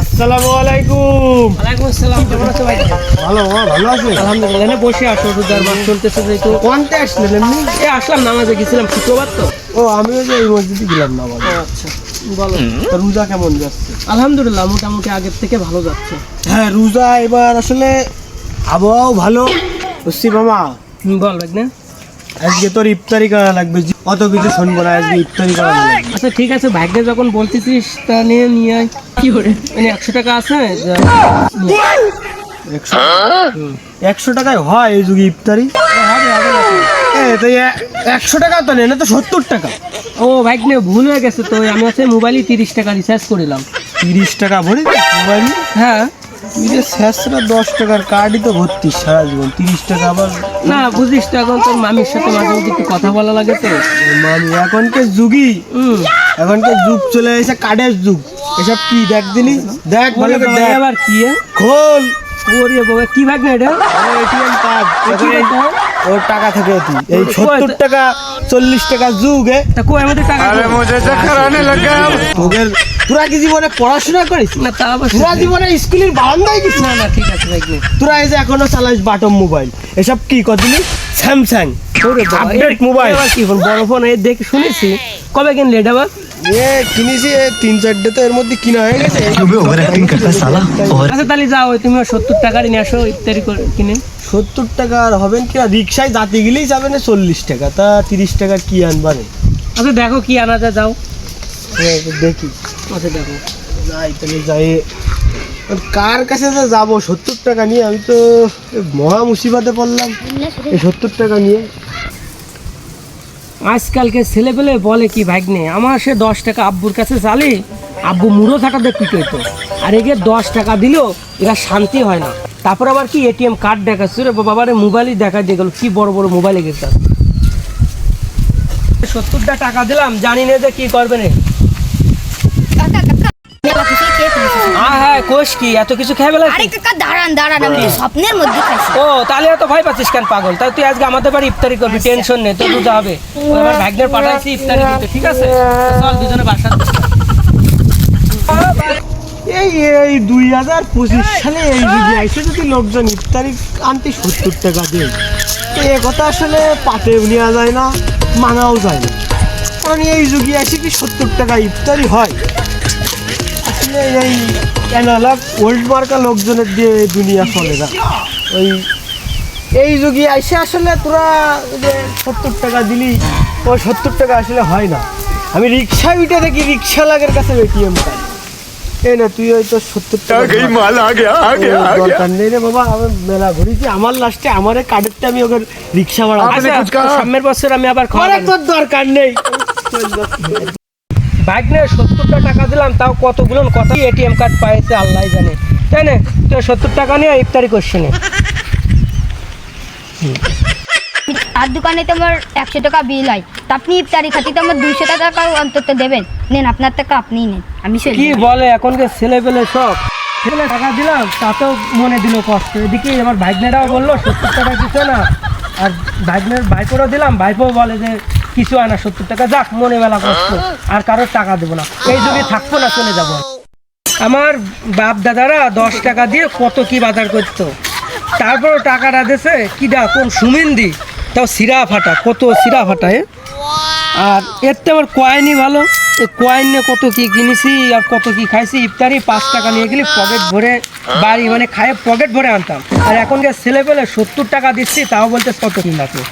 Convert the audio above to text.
আসসালামু আলাইকুম। আসসালাম কেমন আছো ভাই? ভালো আছে? আলহামদুলিল্লাহ বসে চলতেছে যেহেতু। আসলেন এমনি এ আসলাম নামাজে গেছিলাম শুক্রবার তো। ও আমিও যে এই মসজিদে গেলাম না আচ্ছা বলো। রোজা কেমন যাচ্ছে? আলহামদুলিল্লাহ মোটামুটি আগের থেকে ভালো যাচ্ছে। হ্যাঁ রোজা এবার আসলে আবহাওয়াও ভালো। বুঝছি মামা। বল ভাই না আজকে তোর ইফতারি করা লাগবে জি- অত কিছু শুনব না আজকে ইফতারি করা লাগবে। আচ্ছা ঠিক আছে ভাগ্যে যখন বলতেছিস তা নিয়ে নিয়ে আয়। কি করে? মানে একশো টাকা আছে? একশো একশো টাকায় হয় এই যুগে ইফতারি? হবে, হবে না তো। এ তো এ- একশো টাকা তো নেই না তো সত্তর টাকা? ও ভাগ্নে ভুল হয়ে গেছে তো আমি আছে মোবাইলে তিরিশ টাকা রিচার্জ করিলাম তিরিশ টাকা ভরে মোবাইল? হ্যাঁ। শেষরা দশ টাকার কার্ডই তো ভর্তি সারা জীবন তিরিশ টাকা আবার না বুঝিস তো এখন তোর মামির সাথে মাঝে মধ্যে একটু কথা বলা লাগে তো। এখনকার যুগই এখনকার যুগ? চলে এসে কার্ডের যুগ। এসব কি দেখ দিলি? দেখ ভালো করে দেখ। আবার কি এ? খোল। ওরে বাবা কি ভাগ্নে এটা? ATM card? ওর টাকা থেকে অতি এই সত্তর টাকা চল্লিশ টাকা যুগে তা কই আমাদের টাকা তোদের তোরা কি জীবনে পড়াশোনা করিস? না তা তোরা জীবনে স্কুলের বারান্দায় গেছিস না না ঠিক আছে ভাগ্নে তোরা এই যে এখনও চালাইস বাটম মোবাইল। এসব কি কদিলি স্যামসাং। এবার কি ফোন? বড় ফোন এই দেখে শুনেছি। কবে কিনলে এটা আবার? এ কিনেছি তিন চারটে তো এর মধ্যে কিনা হয়ে গেছে। আচ্ছা, তাহলে যাও তুমি 70 টাকা নিয়ে আসো কিনে। 70 টাকা আর কি যাতে গেলেই যাবে না 40 টাকা? তা 30 টাকা কি আচ্ছা দেখো যাও। দেখি। আচ্ছা, দেখো। যাই তাহলে যাই। কার কাছে যে যাব? সত্তর টাকা নিয়ে আমি তো মহা মুসিবাতে পড়লাম। এই সত্তর টাকা নিয়ে। আজকালকে ছেলে পেলে বলে কি ভাগ্নে, আমার সে দশ টাকা আব্বুর কাছে চালি, আব্বু মুড়ো থাকাতে পিটোইতো আর একে দশ টাকা দিলেও এরা শান্তি হয় না। তারপর আবার কি এটিএম কার্ড দেখাচ্ছে রে বাবারে মোবাইলই দেখা দিয়ে গেল, কি বড় বড় মোবাইলে গেছে। সত্তরটা টাকা দিলাম, জানি না যে কী করবে না কোষ কি? এত কিছু খেয়ে বেলা আরে কাকা দাঁড়ান দাঁড়ান আমি তো স্বপ্নের মধ্যে খাইছি ও তাহলে এত ভয় পাচ্ছিস কেন পাগল? তাই তুই আজকে আমাদের বাড়ি ইফতারি করবি টেনশন নেই তোর বুঝতে হবে। আমার ভাগ্নের পাঠাইছি ইফতারি দিতে ঠিক আছে? চল দুজনে বাসা এই এই দুই হাজার পঁচিশ সালে এই আইসে যদি লোকজন ইফতারি আনতে সত্তর টাকা দেয়। তো এ কথা আসলে পাতে নেওয়া যায় না মানাও যায় না। কারণ এই যুগে আসে কি সত্তর টাকা ইফতারি হয়। এই অ্যানালগ ওল্ড মার্কা লোকজনের দিয়ে দুনিয়া চলে না। ওই এই যুগে আইসে আসলে তোরা যে সত্তর টাকা দিলি ও সত্তর টাকা আসলে হয় না। আমি রিক্সা উঠে দেখি রিক্সা রিক্সাওয়ালাদের কাছে এটিএম কার্ড এই না তুই ওই তো সত্তর টাকা নেই রে বাবা আমি মেলা ঘুরেছি আমার লাস্টে আমার কার্ডেরটা আমি ওকে রিক্সা ভাড়া আচ্ছা, সামনের বছর আমি আবার তোর দরকার নেই। বাইক নিয়ে সত্তরটা টাকা দিলাম তাও কতগুলো কত এটিএম কার্ড পাইছে আল্লাহ জানে। তাই না? তো সত্তর টাকা নিয়ে ইফতারি করছি না। আর দোকানে তো আমার একশো টাকা বিল হয়। তা আপনি ইফতারি খাতি তো আমার দুইশো টাকা অন্তত দেবেন। নেন আপনার টাকা আপনিই নেন। আমি কি। বলে এখনকার ছেলে পেলে সব? ছেলে টাকা দিলাম তাতেও মনে দিল কষ্ট। এদিকে আমার ভাগ্নেরাও বলল সত্তর টাকা কিছু না। আর ভাগ্নের ভাইপোরও দিলাম ভাইপো বলে যে কিছু হয় না সত্তর টাকা, যাক, মনে বেলা কষ্ট। আর কারোর টাকা দেবো না। এই যুগে থাকব না, চলে যাব। আমার বাপ দাদারা দশ টাকা দিয়ে কত কি বাজার করতো। তারপরও টাকাটা দিছে কিডা কোন সুমিন্দি? তাও সিরা ফাটা, কত সিরা ফাটা আর এর তো আমার কয়েনই ভালো। কয়েন নিয়ে কত কি কিনেছি, আর কত কি খাইছি, ইফতারি পাঁচ টাকা নিয়ে গেলি পকেট ভরে, বাড়ি মানে খায় পকেট ভরে আনতাম। আর এখনকার ছেলে পেলে সত্তর টাকা দিচ্ছি, তাও বলতে কত কি লাগে।